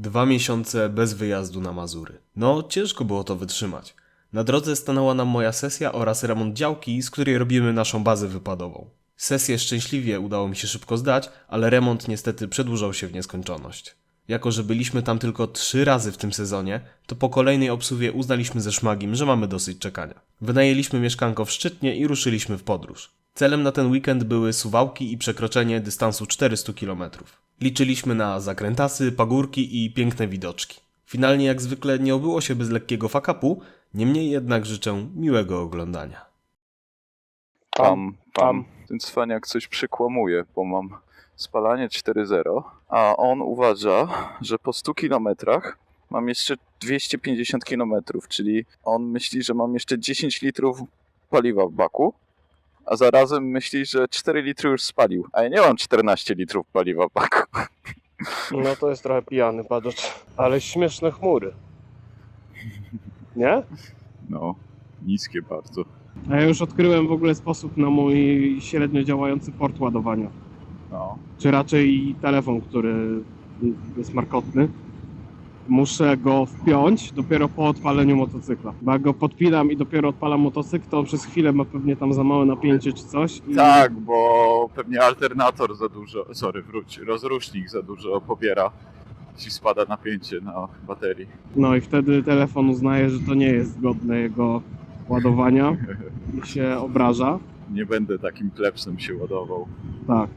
Dwa miesiące bez wyjazdu na Mazury. No, ciężko było to wytrzymać. Na drodze stanęła nam moja sesja oraz remont działki, z której robimy naszą bazę wypadową. Sesję szczęśliwie udało mi się szybko zdać, ale remont niestety przedłużał się w nieskończoność. Jako, że byliśmy tam tylko trzy razy w tym sezonie, to po kolejnej obsługie uznaliśmy ze szmagim, że mamy dosyć czekania. Wynajęliśmy mieszkanko w Szczytnie i ruszyliśmy w podróż. Celem na ten weekend były suwałki i przekroczenie dystansu 400 km. Liczyliśmy na zakrętasy, pagórki i piękne widoczki. Finalnie jak zwykle nie obyło się bez lekkiego fakapu, niemniej jednak życzę miłego oglądania. Pam, pam. Ten cwaniak coś przekłamuje, bo mam spalanie 4.0, a on uważa, że po 100 kilometrach mam jeszcze 250 kilometrów, czyli on myśli, że mam jeszcze 10 litrów paliwa w baku, a zarazem myśli, że 4 litry już spalił, a ja nie mam 14 litrów paliwa w baku. No to jest trochę pijany padocz. Ale śmieszne chmury. Nie? No, niskie bardzo. A ja już odkryłem w ogóle sposób na mój średnio działający port ładowania. No. Czy raczej telefon, który jest markotny. Muszę go wpiąć dopiero po odpaleniu motocykla. Bo jak go podpinam i dopiero odpalam motocykl, to przez chwilę ma pewnie tam za małe napięcie czy coś. I... Tak, bo pewnie alternator za dużo, sorry, wróć, rozrusznik za dużo pobiera, jeśli spada napięcie na baterii. No i wtedy telefon uznaje, że to nie jest godne jego ładowania i się obraża. Nie będę takim klepsem się ładował. Tak.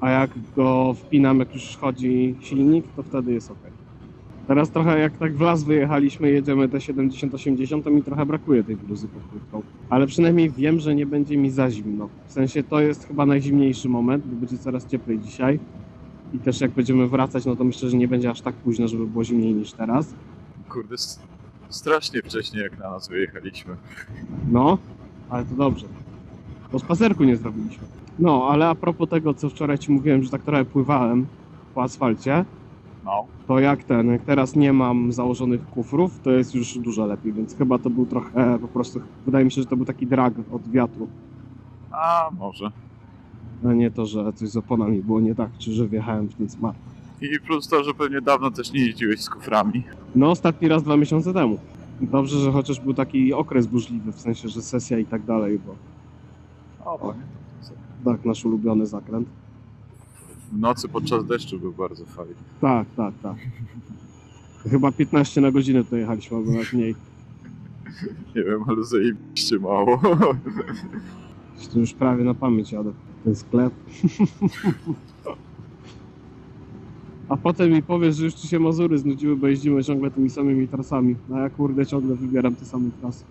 A jak go wpinam, jak już chodzi silnik, to wtedy jest ok. Teraz trochę jak tak w las wyjechaliśmy, jedziemy te 70-80, to mi trochę brakuje tej bluzy pod kurtką. Ale przynajmniej wiem, że nie będzie mi za zimno. W sensie to jest chyba najzimniejszy moment, bo będzie coraz cieplej dzisiaj. I też jak będziemy wracać, no to myślę, że nie będzie aż tak późno, żeby było zimniej niż teraz. Kurde, strasznie wcześnie jak na nas wyjechaliśmy. No, ale to dobrze. Bo spacerku nie zrobiliśmy. No, ale a propos tego, co wczoraj ci mówiłem, że tak trochę pływałem po asfalcie, No. to jak ten, jak teraz nie mam założonych kufrów, to jest już dużo lepiej, więc chyba to był trochę po prostu, wydaje mi się, że to był taki drag od wiatru, A, może. a nie to, że coś z oponami było nie tak, czy że wjechałem w ten smar. I plus to, że pewnie dawno też nie jeździłeś z kuframi. No, ostatni raz dwa miesiące temu. Dobrze, że chociaż był taki okres burzliwy, w sensie, że sesja i tak dalej, bo O, pamiętam. Tak, nasz ulubiony zakręt. W nocy podczas deszczu był bardzo fajny. Tak, tak, tak. Chyba 15 na godzinę to jechaliśmy, albo nawet mniej. Nie wiem, ale zajebiście mało. To już prawie na pamięć jadę. Ten sklep. A potem mi powiesz, że już ci się Mazury znudziły, bo jeździmy ciągle tymi samymi trasami. A ja kurde ciągle wybieram te same trasy.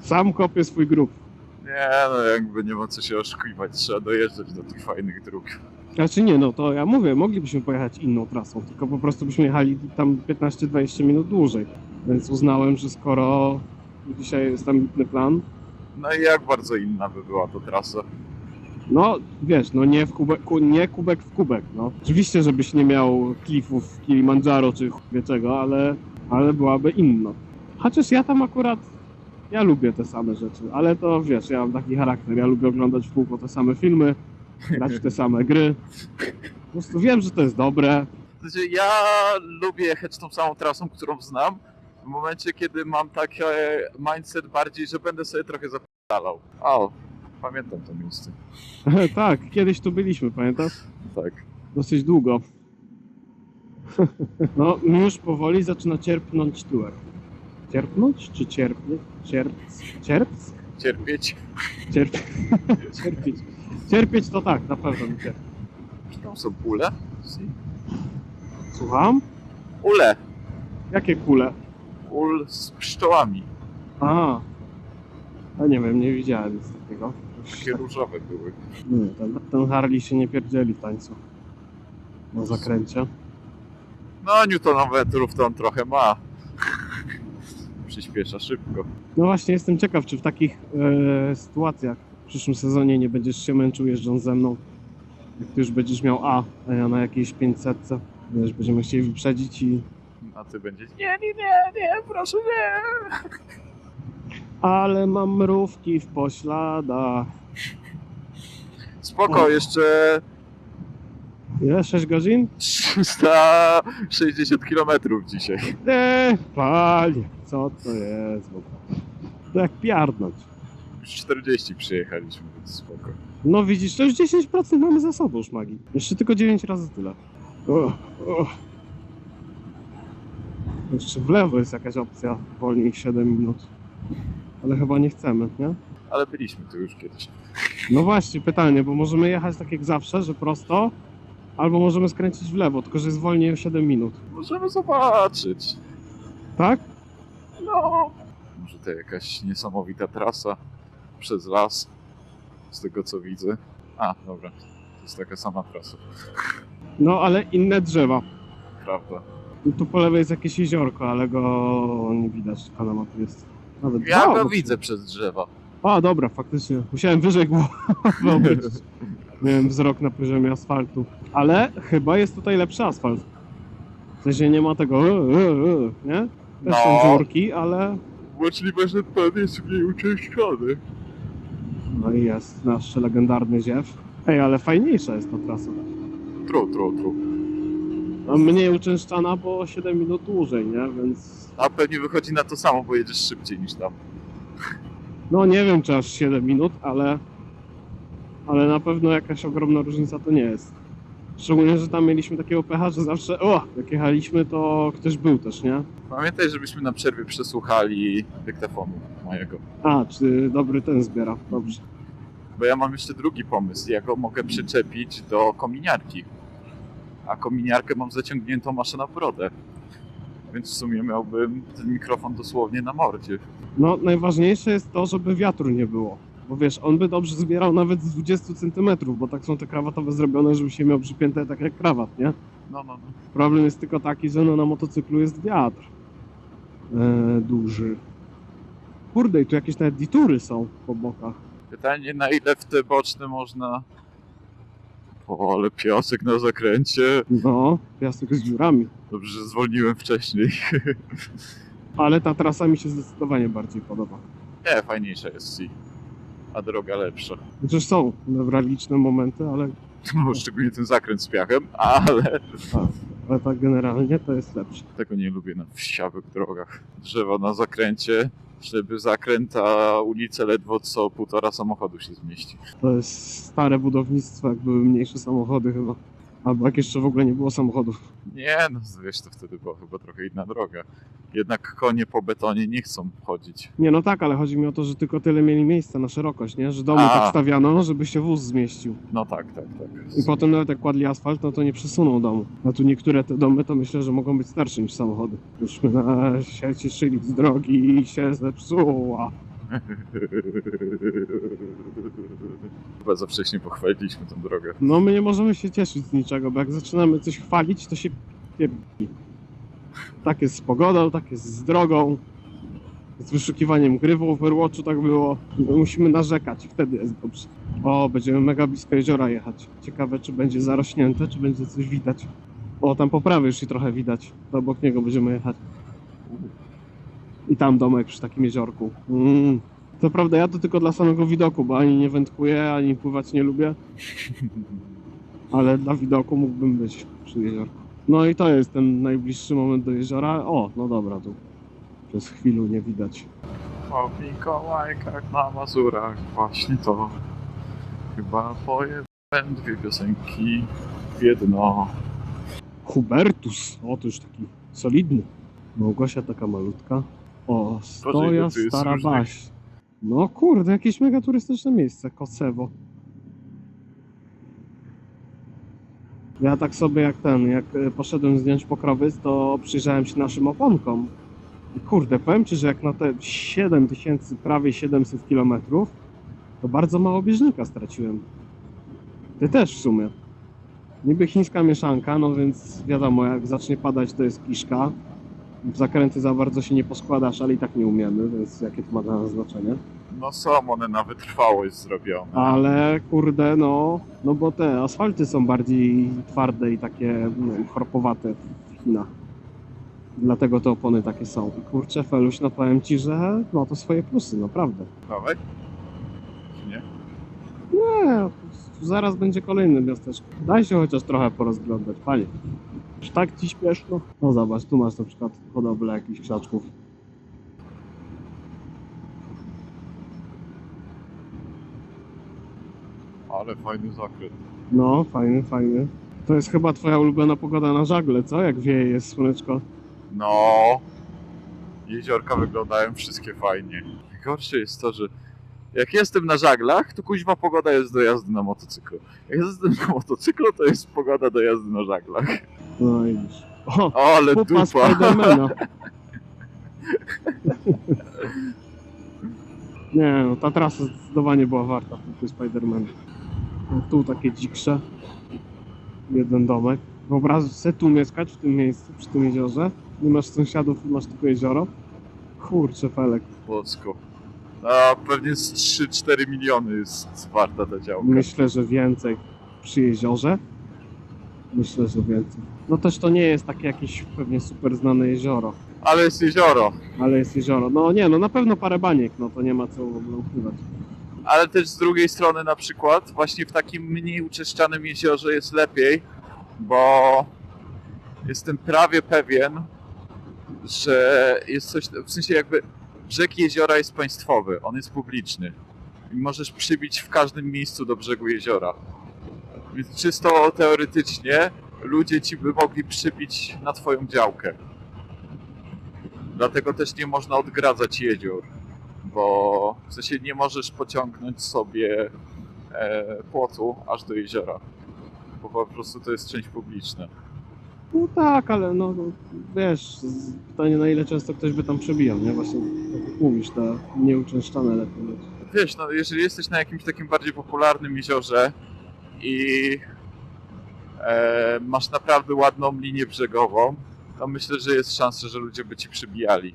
Sam kopię swój grób. Nie, no jakby nie ma co się oszukiwać, trzeba dojeżdżać do tych fajnych dróg. Znaczy nie, no to ja mówię, moglibyśmy pojechać inną trasą, tylko po prostu byśmy jechali tam 15-20 minut dłużej. Więc uznałem, że skoro dzisiaj jest ambitny plan, No i jak bardzo inna by była to trasa? No, wiesz, no nie w kubek, ku- nie kubek w kubek, no. Oczywiście, żebyś nie miał klifów Kilimandżaro czy wie czego, ale, ale byłaby inna. Chociaż ja tam akurat, ja lubię te same rzeczy, ale to wiesz, ja mam taki charakter, ja lubię oglądać w kółko te same filmy, grać w te same gry. Po prostu wiem, że to jest dobre. Znaczy, ja lubię jechać tą samą trasą, którą znam, w momencie, kiedy mam taki mindset bardziej, że będę sobie trochę zapadalał. O, pamiętam to miejsce. tak, kiedyś tu byliśmy, pamiętasz? Tak. Dosyć długo. No, już powoli zaczyna cierpnąć tyłek. Cierpnąć czy cierpnie? Cierpc? Cierpc? Cierpieć. Cierp... Cierpieć. Cierpieć to tak, na pewno nie cierpię. Czy tam są ule? Słucham? Ule. Jakie kule? Ul z pszczołami. A. A nie wiem, nie widziałem nic takiego. Takie różowe były. Nie, ten, ten Harley się nie pierdzieli w tańcu. Na zakręcie. No, newtonometrów to on trochę ma. Przyspiesza szybko. No właśnie, jestem ciekaw, czy w takich e, sytuacjach w przyszłym sezonie nie będziesz się męczył jeżdżąc ze mną. Jak ty już będziesz miał A, a ja na jakiejś 500. Wiesz, będziemy chcieli wyprzedzić i... A ty będziesz. Nie, nie, nie, nie, proszę nie. Ale mam mrówki w pośladach. Spoko, O. jeszcze Ile? 6 godzin? 360 km dzisiaj. Eee, panie, co to jest? w ogóle? To jak piardnąć. Już 40 przyjechaliśmy, więc spoko. No widzisz, to już 10% mamy za sobą już magii. Jeszcze tylko 9 razy tyle. O, o. Jeszcze w lewo jest jakaś opcja, wolniej 7 minut. Ale chyba nie chcemy, nie? Ale byliśmy tu już kiedyś. No właśnie, pytanie, bo możemy jechać tak jak zawsze, że prosto, albo możemy skręcić w lewo, tylko że jest wolniej o 7 minut. Możemy zobaczyć. Tak? No. Może to jakaś niesamowita trasa przez las. Z tego co widzę. A, dobra. To jest taka sama trasa. No, ale inne drzewa. Prawda. I tu po lewej jest jakieś jeziorko, ale go nie widać, tylko na mapie jest. Nawet Ja dwa go widzę przez drzewa. A, dobra, faktycznie. Musiałem wyżej głowę. Miałem wzrok na poziomie asfaltu. Ale chyba jest tutaj lepszy asfalt. W sensie nie ma tego, e, e, e, nie? Też No. są dziurki, ale Możliwe, że pan jest mniej uczęszczony. no i jest nasz legendarny ziew. Ej, ale fajniejsza jest ta trasa. Tru, tru, tru. A mniej uczęszczana, bo 7 minut dłużej, nie? Więc A pewnie wychodzi na to samo, bo jedziesz szybciej niż tam. no nie wiem czy aż 7 minut, ale ale na pewno jakaś ogromna różnica to nie jest. Szczególnie, że tam mieliśmy takiego pecha, że zawsze, o, jak jechaliśmy, to ktoś był też, nie? Pamiętaj, żebyśmy na przerwie przesłuchali dyktafonu mojego. A, czy dobry ten zbiera, dobrze. Bo ja mam jeszcze drugi pomysł. Ja go mogę przyczepić do kominiarki. A kominiarkę mam zaciągniętą aż na brodę. Więc w sumie miałbym ten mikrofon dosłownie na mordzie. No, najważniejsze jest to, żeby wiatru nie było. Bo wiesz, on by dobrze zbierał nawet z 20 cm, bo tak są te krawatowe zrobione, żeby się miał przypięte tak jak krawat, nie? No, no, no. Problem jest tylko taki, że no, na motocyklu jest wiatr e, duży. Kurde, i tu jakieś nawet ditury są po bokach. Pytanie, na ile w te boczne można... O, ale piasek na zakręcie. No, piasek z dziurami. Dobrze, że zwolniłem wcześniej. Ale ta trasa mi się zdecydowanie bardziej podoba. Nie, fajniejsza jest. A droga lepsza. Chociaż są newralgiczne momenty, ale, No, szczególnie ten zakręt z piachem, ale ale tak generalnie to jest lepsze. tego nie lubię na wsiawych drogach. Drzewa na zakręcie, żeby zakręt, a ulicę ledwo co półtora samochodu się zmieści. To jest stare budownictwo, jak były mniejsze samochody chyba. Albo jak jeszcze w ogóle nie było samochodów. Nie, no wiesz, to wtedy była chyba trochę inna droga. Jednak konie po betonie nie chcą chodzić. Nie, no tak, ale chodzi mi o to, że tylko tyle mieli miejsca na szerokość, nie? Że domy A. tak stawiano, żeby się wóz zmieścił. No tak, tak, tak. I potem nawet jak kładli asfalt, no to nie przesuną domu. A tu niektóre te domy to myślę, że mogą być starsze niż samochody. Jużśmy na się cieszyli z drogi i się zepsuła. Chyba za wcześnie pochwaliliśmy tę drogę. No my nie możemy się cieszyć z niczego, bo jak zaczynamy coś chwalić, to się pierdzi. Tak jest z pogodą, tak jest z drogą. Z wyszukiwaniem gry w Overwatchu tak było. My musimy narzekać, wtedy jest dobrze. O, będziemy mega blisko jeziora jechać. Ciekawe, czy będzie zarośnięte, czy będzie coś widać. O, tam po prawej już i trochę widać. To obok niego będziemy jechać. I tam domek przy takim jeziorku. Mm. Co prawda ja to tylko dla samego widoku, bo ani nie wędkuję, ani pływać nie lubię. Ale dla widoku mógłbym być przy jeziorku. No i to jest ten najbliższy moment do jeziora. O, no dobra, tu przez chwilę nie widać. O Mikołajkach na Mazurach, właśnie to. Chyba pojebałem dwie piosenki w jedno. Hubertus, o to już taki solidny. Małgosia taka malutka. O, stoja ile tu jest stara różnych- baś. No kurde, jakieś mega turystyczne miejsce, Kosewo. Ja tak sobie jak ten, jak e, poszedłem zdjąć pokrowiec, to przyjrzałem się naszym oponkom. I kurde, powiem Ci, że jak na te 7000, prawie 700 kilometrów, to bardzo mało bieżnika straciłem. Ty też w sumie. Niby chińska mieszanka, no więc wiadomo, jak zacznie padać, to jest kiszka. W zakręty za bardzo się nie poskładasz, ale i tak nie umiemy, więc jakie to ma dla nas znaczenie. No są one na wytrwałość zrobione. Ale kurde, no, no bo te asfalty są bardziej twarde i takie no, chropowate w Chinach. Dlatego te opony takie są. I kurczę, Feluś, no powiem Ci, że ma to swoje plusy, naprawdę. Dawaj. Czy nie? Nie, zaraz będzie kolejne miasteczko. Daj się chociaż trochę porozglądać, panie. Już tak ci śpieszno? No zobacz, tu masz na przykład hodowlę jakichś krzaczków. Ale fajny zakręt. No, fajny, fajny. To jest chyba twoja ulubiona pogoda na żagle, co? Jak wieje jest słoneczko. No, jeziorka wyglądają wszystkie fajnie. Najgorsze jest to, że jak jestem na żaglach, to kuźwa pogoda jest do jazdy na motocyklu. Jak jestem na motocyklu, to jest pogoda do jazdy na żaglach. No i widzisz. O, ale pupa dupa. Spidermana. Nie no, ta trasa zdecydowanie była warta pupy Spidermana. No, tu takie dziksze. Jeden domek. Wyobraź sobie tu mieszkać w tym miejscu, przy tym jeziorze. Nie masz sąsiadów, masz tylko jezioro. Kurczę, Felek. Polsko. A pewnie z 3-4 miliony jest warta ta działka. Myślę, że więcej przy jeziorze. Myślę, że więcej. No też to nie jest takie jakieś pewnie super znane jezioro, Ale jest jezioro. ale jest jezioro. No nie, no na pewno parę baniek, no to nie ma co w ogóle ukrywać. Ale też z drugiej strony na przykład właśnie w takim mniej uczeszczanym jeziorze jest lepiej, bo jestem prawie pewien, że jest coś, w sensie jakby brzeg jeziora jest państwowy, on jest publiczny i możesz przybić w każdym miejscu do brzegu jeziora. Więc czysto teoretycznie ludzie ci by mogli przybić na twoją działkę. Dlatego też nie można odgradzać jezior bo w sensie nie możesz pociągnąć sobie e, płotu aż do jeziora, bo po prostu to jest część publiczna. No tak, ale no no, wiesz, pytanie na ile często ktoś by tam przebijał, nie? Właśnie tak jak mówisz, te nieuczęszczane lepiej. Wiesz, no jeżeli jesteś na jakimś takim bardziej popularnym jeziorze i masz naprawdę ładną linię brzegową, to myślę, że jest szansa, że ludzie by ci przybijali.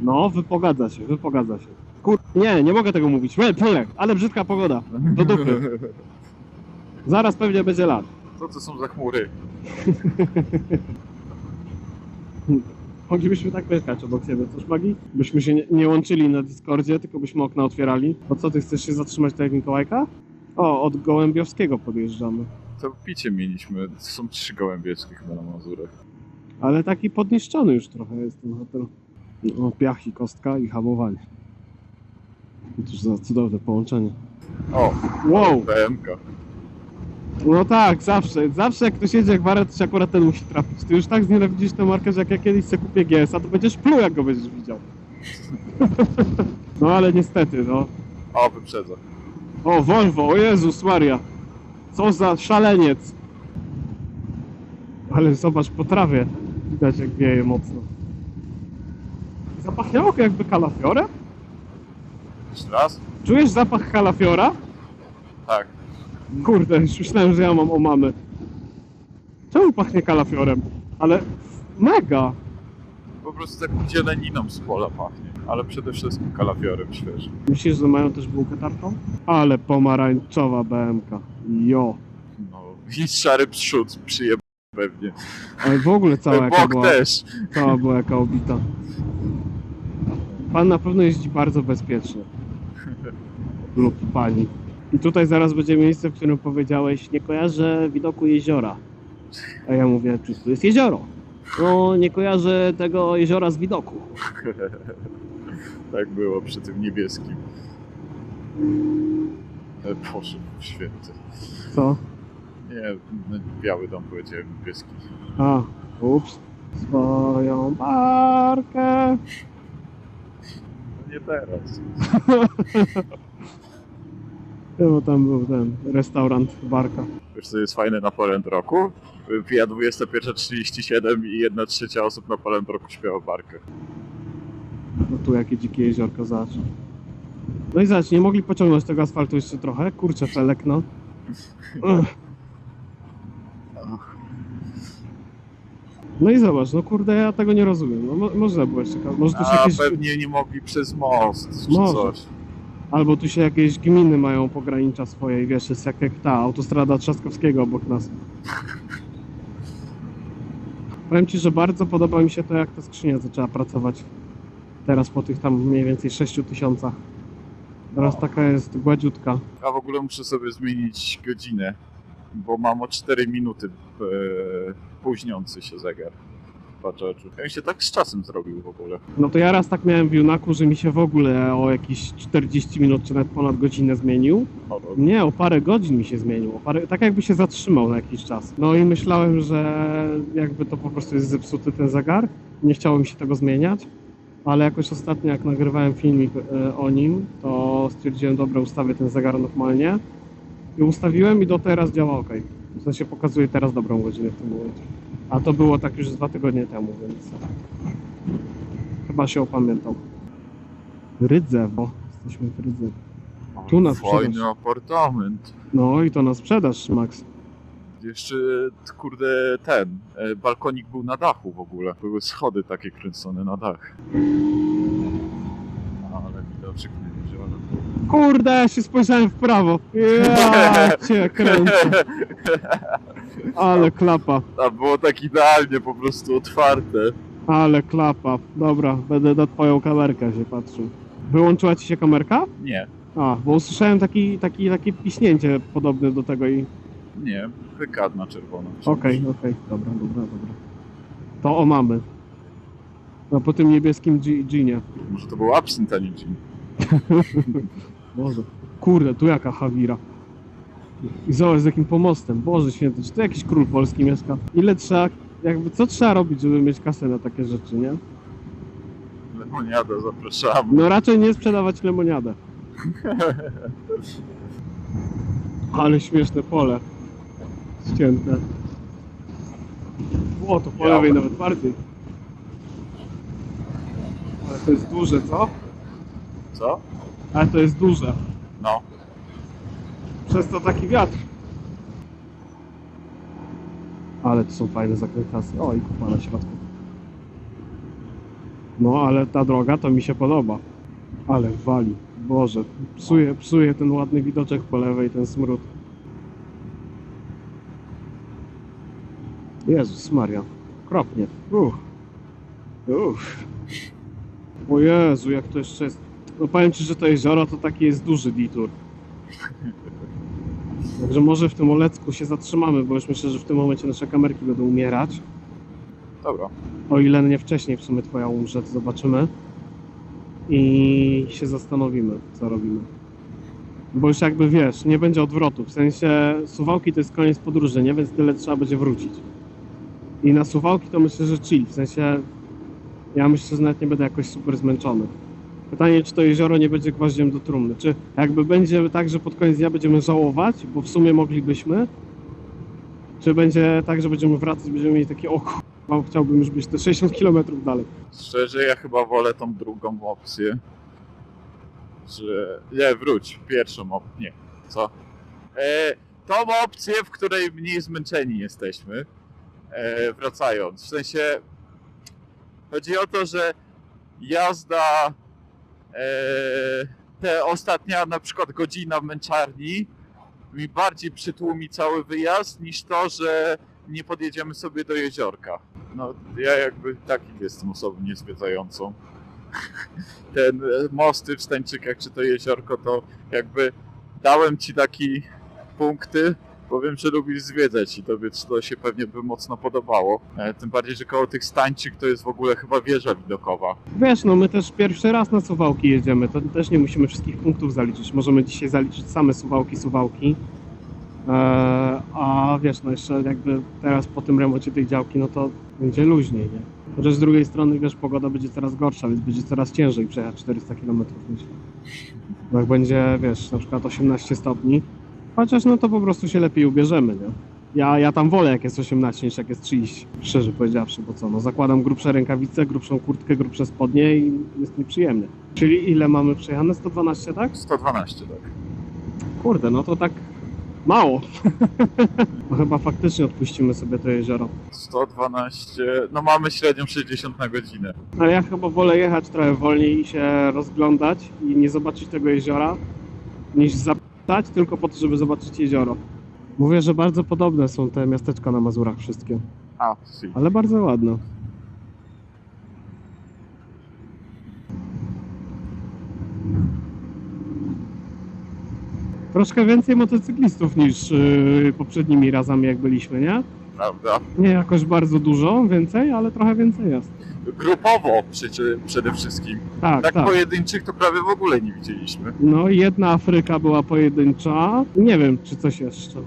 No, wypogadza się, wypogadza się. Kur... Nie, nie mogę tego mówić. Łe, Felek, ale brzydka pogoda. Do dupy. Zaraz pewnie będzie lat. To co są za chmury? Moglibyśmy tak mieszkać obok siebie, coś magii? Byśmy się nie, nie łączyli na Discordzie, tylko byśmy okna otwierali. O co, ty chcesz się zatrzymać tak jak Mikołajka? O, od Gołębiowskiego podjeżdżamy. To picie mieliśmy, to są trzy gołębieczki chyba na Mazurach. Ale taki podniszczony już trochę jest ten hotel. O, piach i kostka i hamowanie. Cóż za cudowne połączenie. O, Wow! BMK. No tak, zawsze. Zawsze jak ktoś jedzie jak waret, to się akurat ten musi trafić. Ty już tak znienawidzisz tę markę, że jak ja kiedyś sobie kupię GS-a, to będziesz pluł, jak go będziesz widział. No ale niestety, no. O, wyprzedza. O, Volvo, o Jezus Maria. Co za szaleniec. Ale zobacz po trawie. Widać jak wieje mocno. Zapachniało jakby kalafiorem? Jeszcze raz? Czujesz zapach kalafiora? Tak. Kurde, już myślałem, że ja mam o mamy. Czemu pachnie kalafiorem? Ale mega! Po prostu taką zieleniną z pola pachnie, ale przede wszystkim kalafiorem świeżym. Myślisz, że mają też bułkę tartą? Ale pomarańczowa BMK. Jo. No i szary przód przyjeb pewnie. Ale w ogóle cała jaka Bok była, też. cała była jaka obita. Pan na pewno jeździ bardzo bezpiecznie. Lub pani. I tutaj zaraz będzie miejsce, w którym powiedziałeś, nie kojarzę widoku jeziora. A ja mówię, czy tu jest jezioro? No, nie kojarzę tego jeziora z widoku. tak było przy tym niebieskim. Boże święty. Co? Nie, no, biały dom powiedziałem niebieski. A, ups. Swoją barkę. No nie teraz. No, tam był ten restaurant Barka. Wiesz co jest fajne na Polent Roku? Pija 21.37 i 1 trzecia osób na Polent Roku śpiewa barkę. No tu jakie dzikie jeziorko zobacz. No i zobacz, nie mogli pociągnąć tego asfaltu jeszcze trochę? Kurczę, Felek, no. Ugh. No i zobacz, no kurde, ja tego nie rozumiem. No, mo- można było jeszcze... Może tu się A jakieś... pewnie nie mogli przez most czy Może. coś. Albo tu się jakieś gminy mają pogranicza swoje i wiesz, jest jak, jak ta autostrada Trzaskowskiego obok nas. Powiem Ci, że bardzo podoba mi się to, jak ta skrzynia zaczęła pracować. Teraz po tych tam mniej więcej 6 tysiącach Teraz taka jest gładziutka. A w ogóle muszę sobie zmienić godzinę, bo mam o 4 minuty e, późniący się zegar. Patrz oczu. Ja mi się tak z czasem zrobił w ogóle. No to ja raz tak miałem w Junaku, że mi się w ogóle o jakieś 40 minut czy nawet ponad godzinę zmienił. Nie, o parę godzin mi się zmienił. O parę, tak jakby się zatrzymał na jakiś czas. No i myślałem, że jakby to po prostu jest zepsuty ten zegar. Nie chciało mi się tego zmieniać. Ale jakoś ostatnio jak nagrywałem filmik e, o nim, to stwierdziłem, dobra, ustawię ten zegar normalnie. I ustawiłem i do teraz działa ok. W sensie pokazuje teraz dobrą godzinę w tym momencie. A to było tak już dwa tygodnie temu, więc chyba się opamiętał. Rydzew, bo jesteśmy w Rydzew. Tu na Fajny sprzedaż. apartament. No i to na sprzedaż, Max. Jeszcze, kurde, ten, e, balkonik był na dachu w ogóle. Były schody takie kręcone na dach. Ale widoczek nie wziąłem. Kurde, ja się spojrzałem w prawo. Ja cię kręcę. Ale klapa, A było tak idealnie po prostu otwarte. ale klapa. Dobra, będę na twoją kamerkę się patrzył. Wyłączyła ci się kamerka? Nie, A, bo usłyszałem taki, taki, takie piśnięcie podobne do tego i... nie, wykad na czerwono. Okej, okej, dobra, dobra, dobra. To o mamy. No po tym niebieskim dż- dżinie. Może to był absynt, a nie gin. Boże. Kurde, tu jaka Hawira. I zobacz z jakim pomostem. Boże święty, czy to jakiś król polski mieszka? Ile trzeba, jakby, co trzeba robić, żeby mieć kasę na takie rzeczy, nie? Lemoniada, zapraszamy. No raczej nie sprzedawać lemoniadę. Ale śmieszne pole. Ścięte. O, to po lewej nawet bardziej. Ale to jest duże, co? Co? Ale to jest duże. No. Przez to taki wiatr. Ale to są fajne zakrętasy. O, i kupa na środku. No, ale ta droga to mi się podoba. Ale wali. Boże, psuje, psuje ten ładny widoczek po lewej, ten smród. Jezus Maria. Kropnie. Uff. Uff. O Jezu, jak to jeszcze jest. No powiem Ci, że to jezioro to taki jest duży detour. Także może w tym Olecku się zatrzymamy, bo już myślę, że w tym momencie nasze kamerki będą umierać. Dobra. O ile nie wcześniej w sumie twoja umrze, to zobaczymy. I się zastanowimy, co robimy. Bo już jakby wiesz, nie będzie odwrotu. W sensie suwałki to jest koniec podróży, nie? Więc tyle trzeba będzie wrócić. I na suwałki to myślę, że chill. W sensie ja myślę, że nawet nie będę jakoś super zmęczony. Pytanie, czy to jezioro nie będzie gwoździem do trumny. Czy jakby będzie tak, że pod koniec dnia będziemy żałować, bo w sumie moglibyśmy, czy będzie tak, że będziemy wracać, będziemy mieli takie o kurwa, chciałbym już być te 60 km dalej. Szczerze, ja chyba wolę tą drugą opcję. Że. Nie, wróć. Pierwszą opcję. Nie. Co? E, tą opcję, w której mniej zmęczeni jesteśmy. E, wracając. W sensie. Chodzi o to, że jazda. E, te ostatnia na przykład godzina w męczarni mi bardziej przytłumi cały wyjazd niż to, że nie podjedziemy sobie do jeziorka. No, ja jakby takim jestem osobą niezwiedzającą. Ten e, mosty w Stańczykach, czy to jeziorko, to jakby dałem ci taki punkty, bo wiem, że lubisz zwiedzać i tobie to się pewnie by mocno podobało. E, Tym bardziej, że koło tych Stańczyk to jest w ogóle chyba wieża widokowa. Wiesz, no my też pierwszy raz na suwałki jedziemy, to też nie musimy wszystkich punktów zaliczyć. Możemy dzisiaj zaliczyć same suwałki, suwałki. Eee, a wiesz, no jeszcze jakby teraz po tym remoncie tej działki, no to będzie luźniej, nie? Chociaż z drugiej strony, wiesz, pogoda będzie coraz gorsza, więc będzie coraz ciężej przejechać 400 km, myślę. Bo jak będzie, wiesz, na przykład 18 stopni, chociaż no to po prostu się lepiej ubierzemy, nie? Ja, ja tam wolę jak jest 18 niż jak jest 30, szczerze powiedziawszy, bo co, no zakładam grubsze rękawice, grubszą kurtkę, grubsze spodnie i jest mi przyjemnie. Czyli ile mamy przejechane? 112, tak? 112, tak. Kurde, no to tak mało. no chyba faktycznie odpuścimy sobie to jezioro. 112, no mamy średnią 60 na godzinę. Ale ja chyba wolę jechać trochę wolniej i się rozglądać i nie zobaczyć tego jeziora, niż zapytać tylko po to, żeby zobaczyć jezioro. Mówię, że bardzo podobne są te miasteczka na Mazurach wszystkie, A, si. ale bardzo ładne. Troszkę więcej motocyklistów niż yy, poprzednimi razami jak byliśmy, nie? Prawda? Nie jakoś bardzo dużo, więcej, ale trochę więcej jest. Grupowo przecie, przede wszystkim. Tak, Tak, tak. pojedynczych to prawie w ogóle nie widzieliśmy. No jedna Afryka była pojedyncza. Nie wiem, czy coś jeszcze.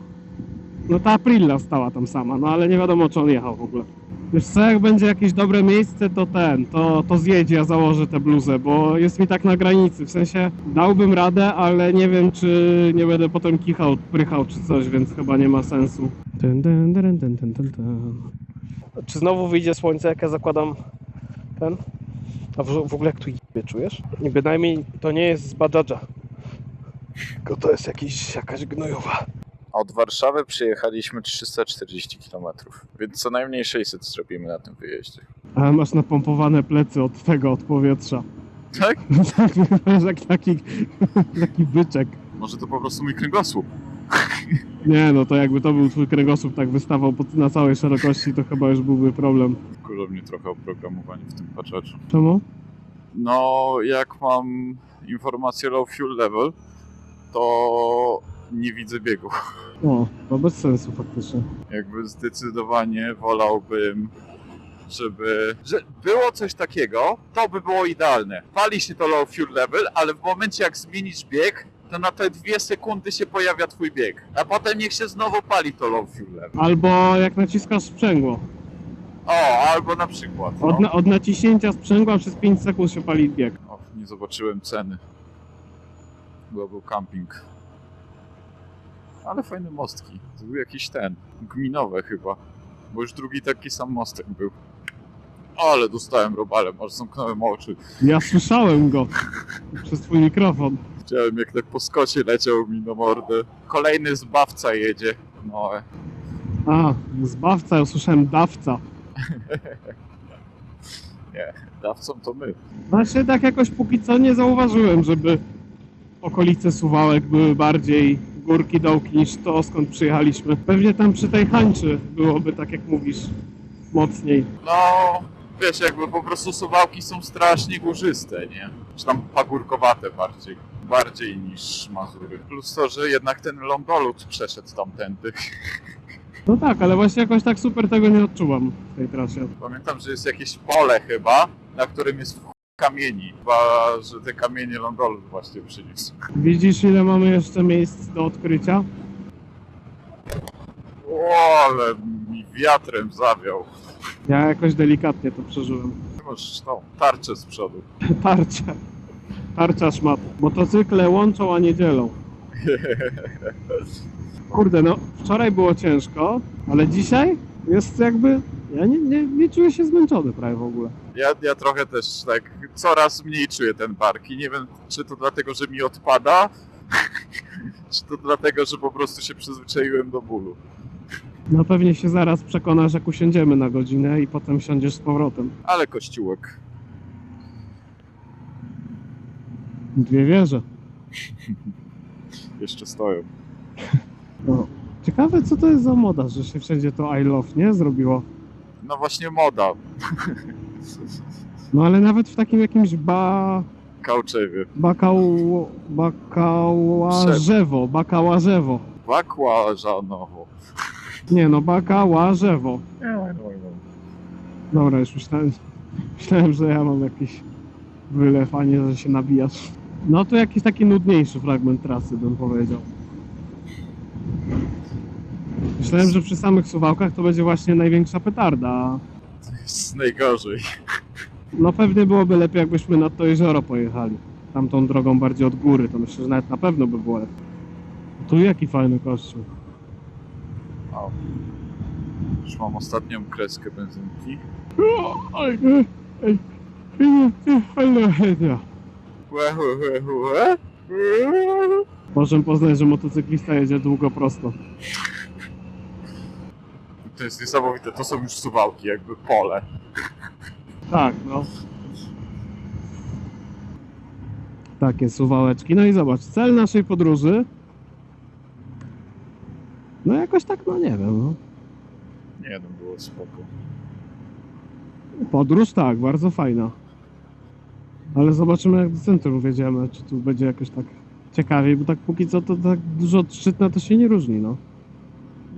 No ta Aprilla stała tam sama, no ale nie wiadomo, czy on jechał w ogóle. Wiesz co, jak będzie jakieś dobre miejsce, to ten, to, to zjedzie, ja założę tę bluzę, bo jest mi tak na granicy, w sensie dałbym radę, ale nie wiem, czy nie będę potem kichał, prychał czy coś, więc chyba nie ma sensu. Dun, dun, dun, dun, dun, dun, dun. Czy znowu wyjdzie słońce, jak ja zakładam ten? A w, w ogóle jak tu jebie, czujesz? I bynajmniej to nie jest z Bajadża. Tylko to jest jakiś, jakaś gnojowa. Od Warszawy przyjechaliśmy 340 km, więc co najmniej 600 zrobimy na tym wyjeździe. Ale masz napompowane plecy od tego, od powietrza. Tak? Tak, wyglądasz jak taki, taki byczek. Może to po prostu mój kręgosłup. Nie no, to jakby to był twój kręgosłup tak wystawał pod, na całej szerokości, to chyba już byłby problem. Kurwa mnie trochę oprogramowanie w tym patrzaczu. Czemu? No, jak mam informację low fuel level, to nie widzę biegu. O, to bez sensu faktycznie. Jakby zdecydowanie wolałbym, żeby... Że było coś takiego, to by było idealne. Pali się to low fuel level, ale w momencie jak zmienisz bieg, to na te dwie sekundy się pojawia twój bieg. A potem niech się znowu pali to low fuel level. Albo jak naciskasz sprzęgło. O, albo na przykład. Od, No. na, od naciśnięcia sprzęgła przez 5 sekund się pali bieg. O, nie zobaczyłem ceny. Bo był camping. Ale fajne mostki. To był jakiś ten, gminowe chyba. Bo już drugi taki sam mostek był. Ale dostałem robalem, aż zamknąłem oczy. Ja słyszałem go przez twój mikrofon. Widziałem jak tak po skocie leciał mi na mordę. Kolejny zbawca jedzie. No. A, zbawca, ja usłyszałem dawca. dawcą to my. Właśnie tak jakoś póki co nie zauważyłem, żeby okolice Suwałek były bardziej górki, dołki niż to skąd przyjechaliśmy. Pewnie tam przy tej hańczy byłoby, tak jak mówisz, mocniej. No, wiesz, jakby po prostu suwałki są strasznie górzyste, nie? Czy tam pagórkowate bardziej. Bardziej niż Mazury. Plus to, że jednak ten lądolud przeszedł tamtędy. No tak, ale właśnie jakoś tak super tego nie odczuwam w tej trasie. Pamiętam, że jest jakieś pole chyba, na którym jest kamieni. Chyba, że te kamienie lądolud właśnie przyniósł. Widzisz ile mamy jeszcze miejsc do odkrycia? O, ale mi wiatrem zawiał. Ja jakoś delikatnie to przeżyłem. Ty Masz tą tarczę z przodu. Tarcza. Tarcza szmat. Motocykle łączą, a nie dzielą. Kurde, no wczoraj było ciężko, ale dzisiaj jest jakby... Ja nie, nie, nie czuję się zmęczony prawie w ogóle. Ja, ja trochę też tak coraz mniej czuję ten bark i nie wiem, czy to dlatego, że mi odpada, czy to dlatego, że po prostu się przyzwyczaiłem do bólu. No pewnie się zaraz przekonasz, jak usiądziemy na godzinę i potem siądziesz z powrotem. Ale kościółek. Dwie wieże. Jeszcze stoją. No. Ciekawe, co to jest za moda, że się wszędzie to I love, nie? Zrobiło. No właśnie moda. No ale nawet w takim jakimś ba... Kauczewie. Bakał... Bakałarzewo. Bakałarzewo. Bakłażanowo. Nie no, bakałarzewo. Dobra, już myślałem, myślałem, że ja mam jakiś wylew, a nie, że się nabijasz. No to jakiś taki nudniejszy fragment trasy, bym powiedział. Myślałem, że przy samych suwałkach to będzie właśnie największa petarda. a Jest najgorzej. No pewnie byłoby lepiej, jakbyśmy nad to jezioro pojechali. Tamtą drogą bardziej od góry, to myślę, że nawet na pewno by było lepiej. Tu jaki fajny kościół. O. Już mam ostatnią kreskę benzynki. Ej, ej, ej, ej, łe. Możemy poznać, że motocyklista jedzie długo prosto. To jest niesamowite, to są już suwałki, jakby pole. Tak, no. Takie suwałeczki. No i zobacz, cel naszej podróży. No jakoś tak, no nie wiem. No. Nie no, było spoko. Podróż tak, bardzo fajna. Ale zobaczymy jak do centrum wjedziemy, czy tu będzie jakoś tak ciekawiej, bo tak póki co to tak dużo od Szczytna to się nie różni, no.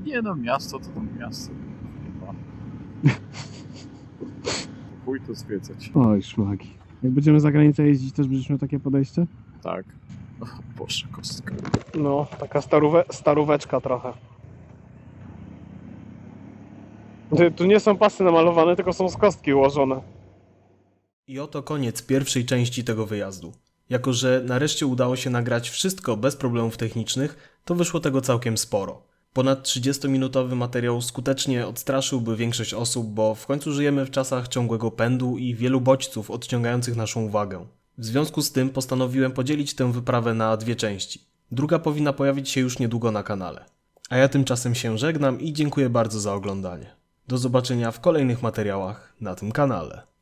Nie no, miasto to tam miasto. Chyba. Chuj to zwiedzać. Oj, szmagi. Jak będziemy za granicę jeździć, też będziesz miał takie podejście? Tak. O, Boże, kostka. No, taka starówe, staróweczka trochę. Tu nie są pasy namalowane, tylko są z kostki ułożone. I oto koniec pierwszej części tego wyjazdu. Jako, że nareszcie udało się nagrać wszystko bez problemów technicznych, to wyszło tego całkiem sporo. Ponad 30-minutowy materiał skutecznie odstraszyłby większość osób, bo w końcu żyjemy w czasach ciągłego pędu i wielu bodźców odciągających naszą uwagę. W związku z tym postanowiłem podzielić tę wyprawę na dwie części. Druga powinna pojawić się już niedługo na kanale. A ja tymczasem się żegnam i dziękuję bardzo za oglądanie. Do zobaczenia w kolejnych materiałach na tym kanale.